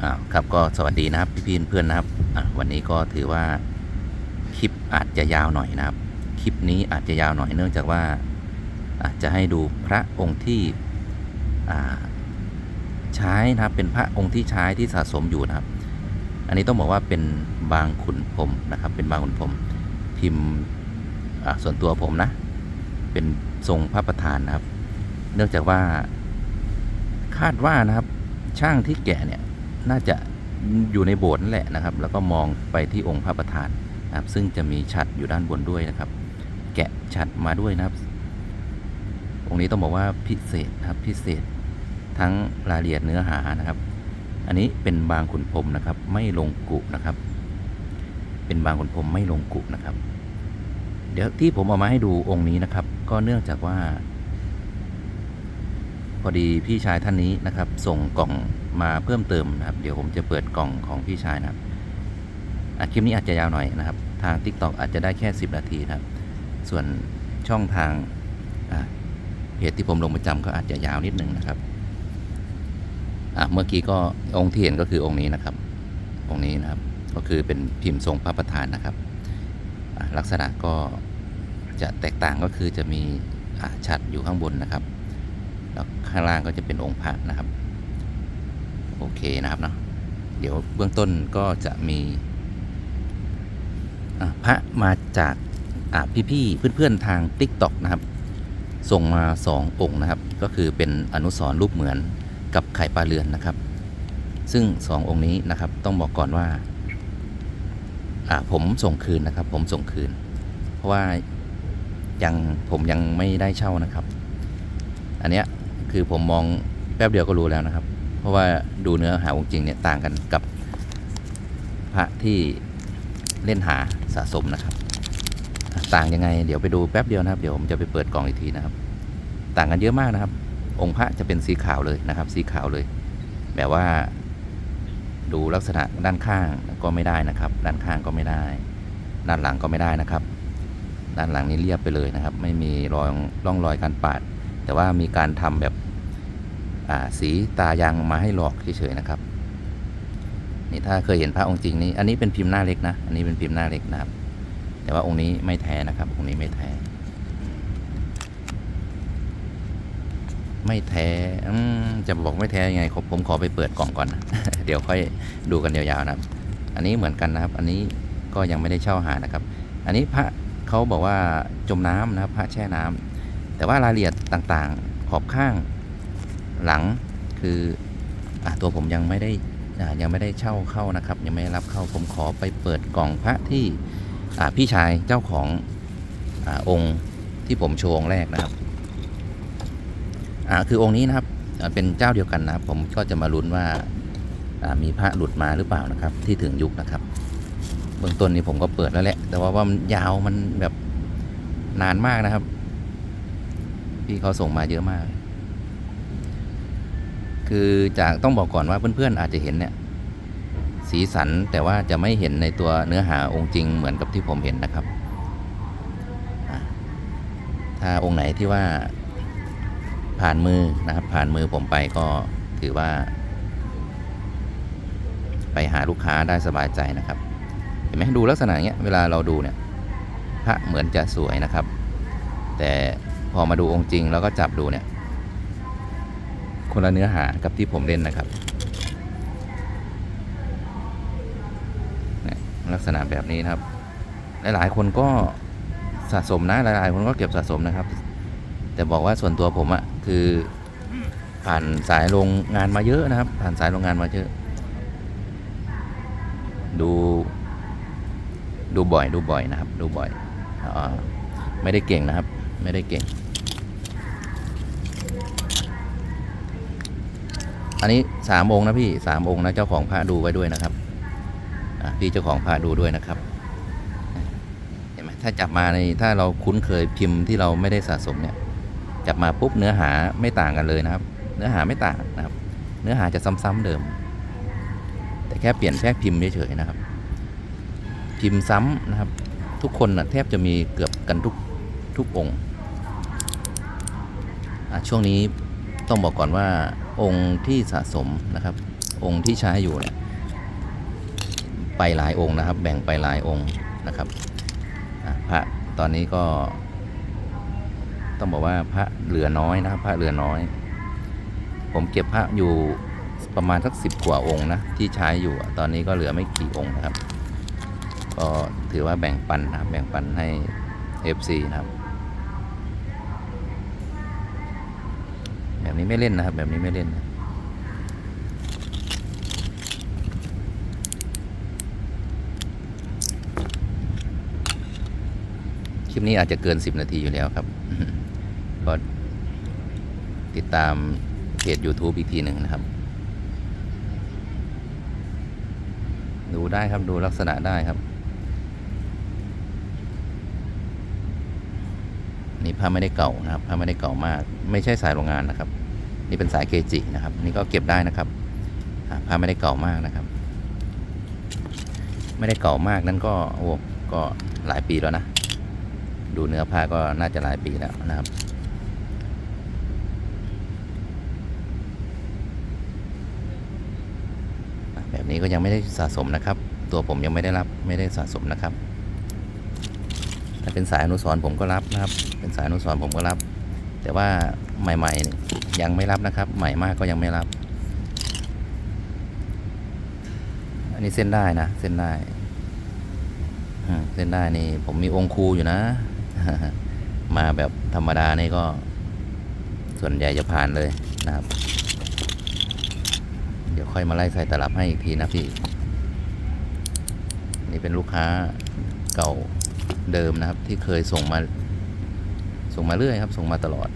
อ่าครับก็สวัสดีนะครับพี่พี่ๆเพื่อนๆนะครับอะวันนี้ก็ถือว่าคลิปอาจจะยาวหน่อยนะครับ คลิปนี้อาจจะยาวหน่อยเนื่องจากว่าอาจจะให้ดูพระองค์ที่อ่าใช้นะครับเป็นพระองค์ที่ใช้ที่สะสมอยู่นะครับ อันนี้ต้องบอกว่าเป็นบางขุนพรมนะครับ เป็นบางขุนพรมพิมพ์ส่วนตัวผมนะ เป็นทรงพระประธานนะครับ เนื่องจากว่าคาดว่านะครับช่างที่แกะเนี่ย น่าจะอยู่ในโบสถ์นั่นแหละนะครับ แล้วก็มองไปที่องค์พระประธานนะครับ ซึ่งจะมีฉัดอยู่ด้านบนด้วยนะครับ แกะฉัดมาด้วยนะครับ องค์นี้ต้องบอกว่าพิเศษนะครับพิเศษทั้งรายละเอียดเนื้อหานะครับ อันนี้เป็นบางขุนพรมนะครับ ไม่ลงกุนะครับ เป็นบางขุนพรมไม่ลงกุนะครับ เดี๋ยวที่ผมเอามาให้ดูองค์นี้นะครับ ก็เนื่องจากว่า พอดีพี่ชายท่านนี้นะครับ ส่งกล่อง มาเพิ่มเติมนะครับ เดี๋ยวผมจะเปิดกล่องของพี่ชายนะครับคลิปนี้อาจจะยาวหน่อยนะครับ ทาง TikTok อาจจะได้แค่ 10 นาทีนะครับ ส่วนช่องทางอะเพจที่ผมลงประจำก็อาจจะยาวนิดนึงนะครับเมื่อกี้ก็องค์ที่เห็นก็คือองค์นี้นะครับ องค์นี้นะครับก็คือเป็นพิมพ์ทรงพระประธานนะครับ ลักษณะก็จะแตกต่างก็คือจะมีฉัดอยู่ข้างบนนะครับแล้วข้างล่างก็จะเป็นองค์พระนะครับ โอเคนะครับเนาะเดี๋ยวเบื้องต้นก็จะมีะพระมาจากอ่พี่ๆเพื่อนๆทาง t ิ k t o k นะครับ ส่งมาสององค์นะครับ ก็คือเป็นอนุสรรูปเหมือนกับไข่ปลาเรือนนะครับ ซึ่งสององค์นี้นะครับต้องบอกก่อนว่าผมส่งคืนนะครับ ผมส่งคืน เพราะว่ายังผมยังไม่ได้เช่านะครับ อันเนี้ยคือผมมองแป๊บเดียวก็รู้แล้วนะครับ เพราะว่าดูเนื้อหาองค์จริงเนี่ยต่างกันกับพระที่เล่นหาสะสมนะครับ ต่างยังไง เดี๋ยวไปดูแป๊บเดียวนะครับ เดี๋ยวผมจะไปเปิดกล่องอีกทีนะครับ ต่างกันเยอะมากนะครับ องค์พระจะเป็นสีขาวเลยนะครับ สีขาวเลย แบบว่าดูลักษณะด้านข้างก็ไม่ได้นะครับ ด้านข้างก็ไม่ได้ ด้านหลังก็ไม่ได้นะครับ ด้านหลังนี้เรียบไปเลยนะครับ ไม่มีรอยร่องรอยการปาด แต่ว่ามีการทำแบบ สีตายางมาให้หลอกเฉยๆนะครับ นี่ถ้าเคยเห็นพระองค์จริงนี่อันนี้เป็นพิมพ์หน้าเล็กนะ อันนี้เป็นพิมพ์หน้าเล็กนะครับ แต่ว่าองค์นี้ไม่แท้นะครับ องค์นี้ไม่แท้ ไม่แท้จะบอกไม่แท้ยังไงผมขอไปเปิดกล่องก่อนนะเดี๋ยวค่อยดูกันยาวๆนะครับ อันนี้เหมือนกันนะครับ อันนี้ก็ยังไม่ได้เช่าหานะครับ อันนี้พระเขาบอกว่าจมน้ำนะครับ พระแช่น้ำแต่ว่ารายละเอียดต่างๆ ขอบข้าง หลังคืออตัวผมยังไม่ได้ยังไม่ได้เช่าเข้านะครับ ยังไม่ได้รับเข้าผมขอไปเปิดกล่องพระที่พี่ชายเจ้าของอองค์ที่ผมโชว์องแรกนะครับคือองค์นี้นะครับเป็นเจ้าเดียวกันนะครับ ผมก็จะมาลุ้นว่าอ่ามีพระหลุดมาหรือเปล่านะครับ ที่ถึงยุคนะครับเบื้องต้นนี้ผมก็เปิดแล้วแหละ แต่ว่าว่ามันยาวมันแบบนานมากนะครับ พี่เขาส่งมาเยอะมาก คือจากต้องบอกก่อนว่าเพื่อนๆอาจจะเห็นเนี่ยสีสันแต่ว่าจะไม่เห็นในตัวเนื้อหาองค์จริงเหมือนกับที่ผมเห็นนะครับ ถ้าองค์ไหนที่ว่าผ่านมือนะครับ ผ่านมือผมไปก็ถือว่า ไปหาลูกค้าได้สบายใจนะครับ เห็นไหมดูลักษณะเนี้ยเวลาเราดูเนี่ยพระเหมือนจะสวยนะครับ แต่พอมาดูองค์จริงแล้วก็จับดูเนี่ย คนละเนื้อหากับที่ผมเล่นนะครับ ลักษณะแบบนี้นะครับ หลายๆ คนก็สะสมนะ หลาย ๆ คนก็เก็บสะสมนะครับ แต่บอกว่าส่วนตัวผมอะคือผ่านสายโรงงานมาเยอะนะครับ ผ่านสายโรงงานมาเยอะ ดู ดูบ่อย ดูบ่อยนะครับ ดูบ่อยอไม่ได้เก่งนะครับ ไม่ได้เก่ง อันนี้สามองค์นะพี่สามองค์นะเจ้าของพระดูไว้ด้วยนะครับพี่เจ้าของพระดูด้วยนะครับเห็นไหมถ้าจับมาในถ้าเราคุ้นเคยพิมพ์ที่เราไม่ได้สะสมเนี่ย จับมาปุ๊บเนื้อหาไม่ต่างกันเลยนะครับ เนื้อหาไม่ต่างนะครับ เนื้อหาจะซ้ำๆเดิม แต่แค่เปลี่ยนแค่พิมพ์เฉยๆนะครับ พิมพ์ซ้ำนะครับ ทุกคนนะแทบจะมีเกือบกันทุกทุกองค์ช่วงนี้ต้องบอกก่อนว่า องค์ที่สะสมนะครับ องค์ที่ใช้อยู่เนี่ยไปหลายองค์นะครับ แบ่งไปหลายองค์นะครับพระตอนนี้ก็ ต้องบอกว่าพระเหลือน้อยนะครับ พระเหลือน้อย ผมเก็บพระอยู่ประมาณสักสิบกว่าองค์นะที่ใช้อยู่ตอนนี้ก็เหลือไม่กี่องค์นะครับ ก็ถือว่าแบ่งปันนะครับแบ่งปันให้ FC นะครับ แบบนี้ไม่เล่นนะครับ แบบนี้ไม่เล่นนะคลิปนี้อาจจะเกิน 10 นาทีอยู่แล้วครับ ก็ติดตามเพจ YouTube อีกทีหนึ่งนะครับ ดูได้ครับดูลักษณะได้ครับ นี่ผ้าไม่ได้เก่านะครับผ้าไม่ได้เก่ามาก ไม่ใช่สายโรงงานนะครับ นี่เป็นสายเกจินะครับนี่ก็เก็บได้นะครับผ้าไม่ได้เก่ามากนะครับ ไม่ได้เก่ามากนั่นก็โอ้ก็หลายปีแล้วนะ ดูเนื้อผ้าก็น่าจะหลายปีแล้วนะครับแบบนี้ก็ยังไม่ได้สะสมนะครับ ตัวผมยังไม่ได้รับไม่ได้สะสมนะครับ ถ้าเป็นสายอนุสรผมก็รับนะครับ เป็นสายอนุสรผมก็รับ แต่ว่าใหม่ๆยังไม่รับนะครับ ใหม่มากก็ยังไม่รับ อันนี้เส้นได้นะ เส้นได้เส้นได้นี่ ผมมีองค์ครูอยู่นะ มาแบบธรรมดานี่ก็ ส่วนใหญ่จะผ่านเลยนะครับ เดี๋ยวค่อยมาไล่ใส่ตลับให้อีกทีนะพี่ นี่เป็นลูกค้าเก่าเดิมนะครับ ที่เคยส่งมา ส่งมาเรื่อยครับ ส่งมาตลอด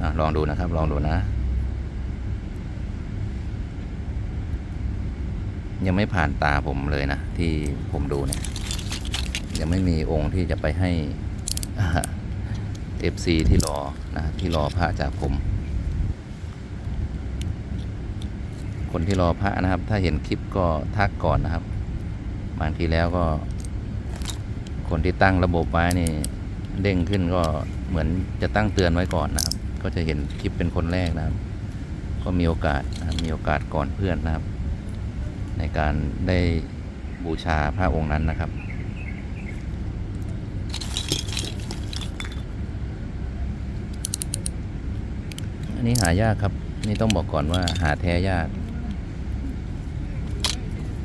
อลองดูนะครับ ลองดูนะ ยังไม่ผ่านตาผมเลยนะ ที่ผมดูเนี่ย ยังไม่มีองค์ที่จะไปให้ เอฟซีที่รอนะที่รอพระจากผม คนที่รอพระนะครับ ถ้าเห็นคลิปก็ทักก่อนนะครับ บางทีแล้วก็ คนที่ตั้งระบบไว้นี่เด้งขึ้นก็เหมือนจะตั้งเตือนไว้ก่อนนะครับ ก็จะเห็นคลิปเป็นคนแรกนะครับ ก็มีโอกาสนะมีโอกาสก่อนเพื่อนนะครับ ในการได้บูชาพระองค์นั้นนะครับ อั นี้หายากครับ นี่ต้องบอกก่อนว่าหาแท้ยาก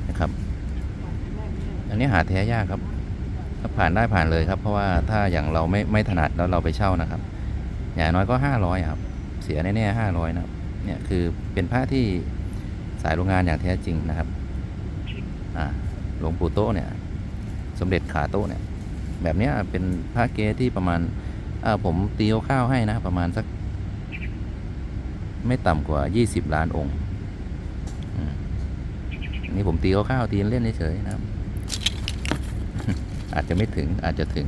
นะครับ อันนี้หาแท้ยากครับถ้าผ่านได้ผ่านเลยครับ เพราะว่าถ้าอย่างเราไม่ไม่ถนัดแล้วเราไปเช่านะครับ อย่างน้อยก็ห้าร้อยครับเสียแน่ๆห้าร้อยนะครับเนี่ยคือเป็นผ้าที่สายโรงงานอย่างแท้จริงนะครับอ่าหลวงปู่โตะเนี่ย สมเด็จขาโตะเนี่ย แบบนี้เป็นผ้าเกที่ประมาณอ่าผมตีข้าวๆให้นะ ประมาณสัก ไม่ต่ำกว่า 20 ล้านองค์นี่ผมตีข้าวๆตีเล่นเฉยๆนะครับ อาจจะไม่ถึงอาจจะถึง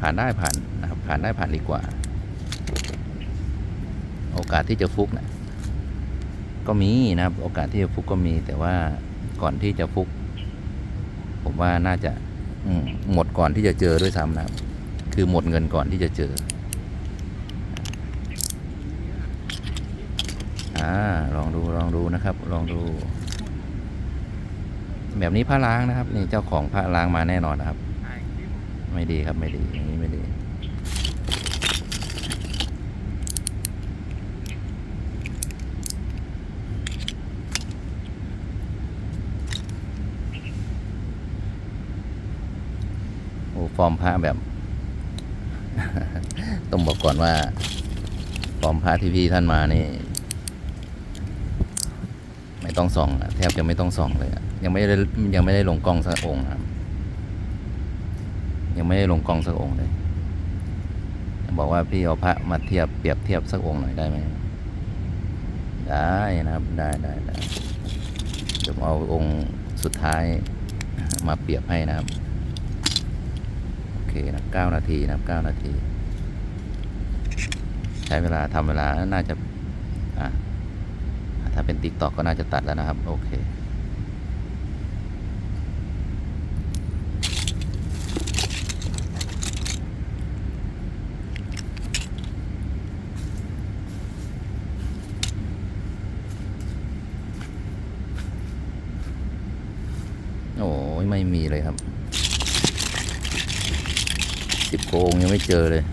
ผ่านได้ผ่านนะครับ ผ่านได้ผ่านดีกว่า โอกาสที่จะฟุกนะก็มีนะครับ โอกาสที่จะฟุกก็มี แต่ว่าก่อนที่จะฟุก ผมว่าน่าจะหมดก่อนที่จะเจอด้วยซ้ำนะครับ คือหมดเงินก่อนที่จะเจอ อ่าลองดูลองดูนะครับ ลองดู แบบนี้ผ้าล้างนะครับ นี่เจ้าของผ้าล้างมาแน่นอนนะครับ ไม่ดีครับไม่ดีอย่างนี้ไม่ดีโอ้ฟอร์มผ้าแบบ ต้องบอกก่อนว่าฟอร์มผ้าที่พี่ท่านมานี่ ต้องส่องอะแทบจะไม่ต้องส่องเลยอะยังไม่ได้ยังไม่ได้ลงกล้องสักองค์นะครับยังไม่ได้ลงกล้องสักองค์เลย บอกว่าพี่เอาพระมาเทียบเปรียบเทียบสักองค์หน่อยได้ไหมได้นะครับได้ได้ได้เดี๋ยวเอาองค์สุดท้ายมาเปรียบให้นะครับโอเคนะเก้านาทีนะครับเก้านาที ใช้เวลาทำเวลาน่าจะอะ เป็น TikTok ก็น่าจะตัดแล้วนะครับ โอเค โอ้ยไม่มีเลยครับ สิบโกงยังไม่เจอเลย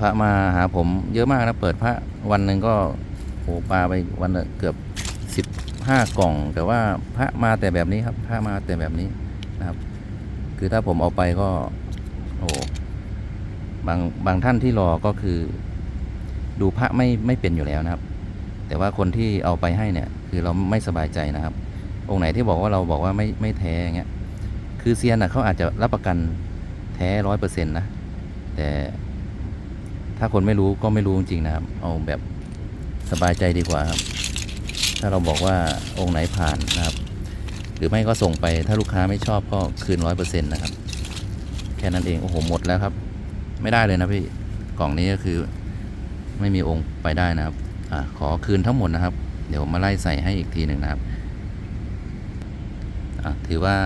พระมาหาผมเยอะมากนะ เปิดพระวันหนึ่งก็โอ้ปลาไปวันเกือบสิบห้ากล่อง แต่ว่าพระมาแต่แบบนี้ครับ พระมาแต่แบบนี้นะครับ คือถ้าผมเอาไปก็ โอ้บางบางท่านที่รอก็คือ ดูพระไม่ไม่เป็นอยู่แล้วนะครับ แต่ว่าคนที่เอาไปให้เนี่ย คือเราไม่สบายใจนะครับ องค์ไหนที่บอกว่าเราบอกว่าไม่ไม่แท้เงี้ยคือเซียนอะเขาอาจจะรับประกันแท้ร้อยเปอร์เซ็นต์นะแต่ ถ้าคนไม่รู้ก็ไม่รู้จริงนะครับ เอาแบบสบายใจดีกว่าครับ ถ้าเราบอกว่าองค์ไหนผ่านนะครับ หรือไม่ก็ส่งไป ถ้าลูกค้าไม่ชอบก็คืนร้อยเปอร์เซ็นต์นะครับ แค่นั้นเอง โอ้โห หมดแล้วครับ ไม่ได้เลยนะพี่ กล่องนี้ก็คือ ไม่มีองค์ไปได้นะครับอ่าขอคืนทั้งหมดนะครับ เดี๋ยวมาไล่ใส่ให้อีกทีหนึ่งนะครับ ถือว่า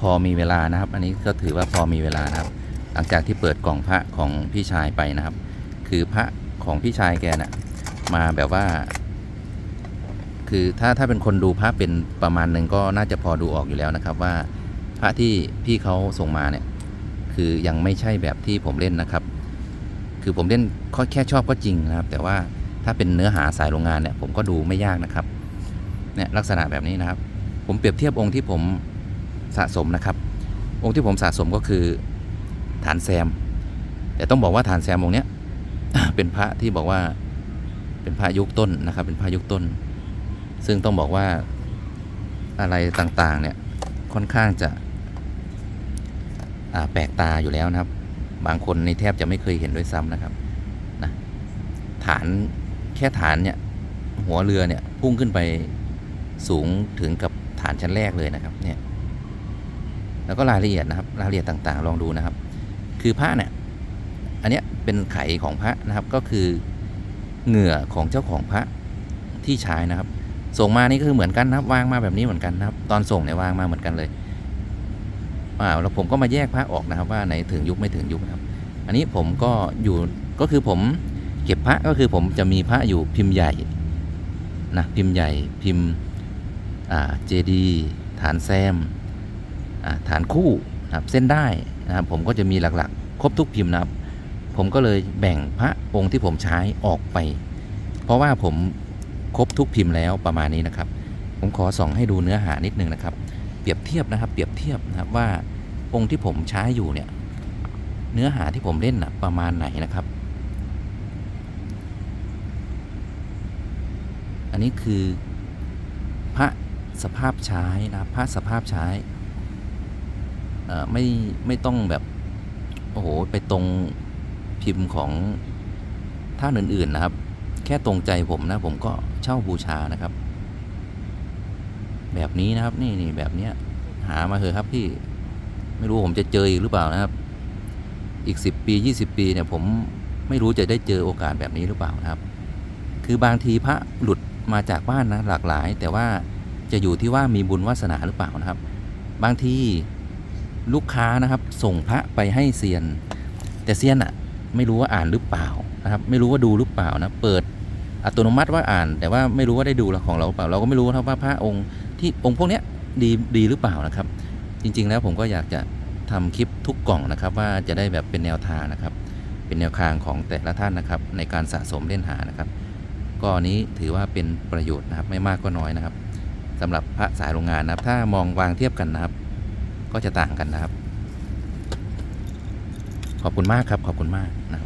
พอมีเวลานะครับ อันนี้ก็ถือว่าพอมีเวลานะครับ หลังจากที่เปิดกล่องพระของพี่ชายไปนะครับ คือพระของพี่ชายแกน่ะมาแบบว่า คือถ้าถ้าเป็นคนดูพระเป็นประมาณหนึ่งก็น่าจะพอดูออกอยู่แล้วนะครับว่าพระที่พี่เขาส่งมาเนี่ย คือยังไม่ใช่แบบที่ผมเล่นนะครับ คือผมเล่นแค่ชอบก็จริงนะครับ แต่ว่าถ้าเป็นเนื้อหาสายโรงงานเนี่ยผมก็ดูไม่ยากนะครับเนี่ยลักษณะแบบนี้นะครับ ผมเปรียบเทียบองค์ที่ผมสะสมนะครับ องค์ที่ผมสะสมก็คือฐานแซม แต่ต้องบอกว่าฐานแซมองค์เนี้ย เป็นพระที่บอกว่าเป็นพระยุคต้นนะครับ เป็นพระยุคต้น ซึ่งต้องบอกว่าอะไรต่างๆ เนี่ยค่อนข้างจะแปลกตาอยู่แล้วนะครับ บางคนในแทบจะไม่เคยเห็นด้วยซ้ำนะครับนะฐานแค่ฐานเนี่ยหัวเรือเนี่ยพุ่งขึ้นไปสูงถึงกับฐานชั้นแรกเลยนะครับเนี่ยแล้วก็รายละเอียดนะครับรายละเอียดต่างๆ ลองดูนะครับ คือพระเนี่ยอันเนี้ย เป็นไขของพระนะครับ ก็คือเหงื่อของเจ้าของพระที่ใช้นะครับ ส่งมานี่ก็คือเหมือนกันนะครับวางมาแบบนี้เหมือนกันนะครับ ตอนส่งเนี่ยวางมาเหมือนกันเลยอ่าแล้วผมก็มาแยกพระออกนะครับ ว่าไหนถึงยุคไม่ถึงยุคนะครับ อันนี้ผมก็อยู่ก็คือผมเก็บพระก็คือผมจะมีพระอยู่พิมพ์ใหญ่นะพิมพ์ใหญ่พิมพ์อ่าเจดีฐานแซมอ่าฐานคู่นะครับเส้นได้นะครับผมก็จะมีหลักๆ ครบทุกพิมพ์นะครับ ผมก็เลยแบ่งพระองค์ที่ผมใช้ออกไป เพราะว่าผมครบทุกพิมพ์แล้วประมาณนี้นะครับ ผมขอส่องให้ดูเนื้อหานิดนึงนะครับ เปรียบเทียบนะครับ เปรียบเทียบนะครับว่าองค์ที่ผมใช้อยู่เนี่ย เนื้อหาที่ผมเล่นนะประมาณไหนนะครับ อันนี้คือพระสภาพใช้นะพระสภาพใช้ไม่ไม่ต้องแบบโอ้โหไปตรง พิมพ์ของท่านอื่น ๆ นะครับ แค่ตรงใจผมนะ ผมก็เช่าบูชานะครับ แบบนี้นะครับนี่นี่แบบเนี้ย หามาเถอะครับพี่ไม่รู้ผมจะเจออีกหรือเปล่านะครับ อีกสิบปียี่สิบปีเนี่ยผมไม่รู้จะได้เจอโอกาสแบบนี้หรือเปล่านะครับ คือบางทีพระหลุดมาจากบ้านนะหลากหลาย แต่ว่าจะอยู่ที่ว่ามีบุญวาสนาหรือเปล่านะครับ บางทีลูกค้านะครับส่งพระไปให้เซียน แต่เซียนอะ ไม่รู้ว่าอ่านหรือเปล่านะครับ ไม่รู้ว่าดูหรือเปล่านะ เปิดอัตโนมัติว่าอ่าน แต่ว่าไม่รู้ว่าได้ดูของเราเปล่า เราก็ไม่รู้ครับว่าพระองค์ที่องค์พวกเนี้ยดีดีหรือเปล่านะครับ จริง ๆ แล้วผมก็อยากจะทำคลิปทุกกล่องนะครับ ว่าจะได้แบบเป็นแนวทางนะครับ เป็นแนวทางของแต่ละท่านนะครับ ในการสะสมเล่นหานะครับก็อันนี้ถือว่าเป็นประโยชน์นะครับไม่มากก็น้อยนะครับสำหรับพระสายโรงงานนะครับ ถ้ามองวางเทียบกันนะครับ ก็จะต่างกันนะครับ ขอบคุณมากครับ ขอบคุณมากนะครับ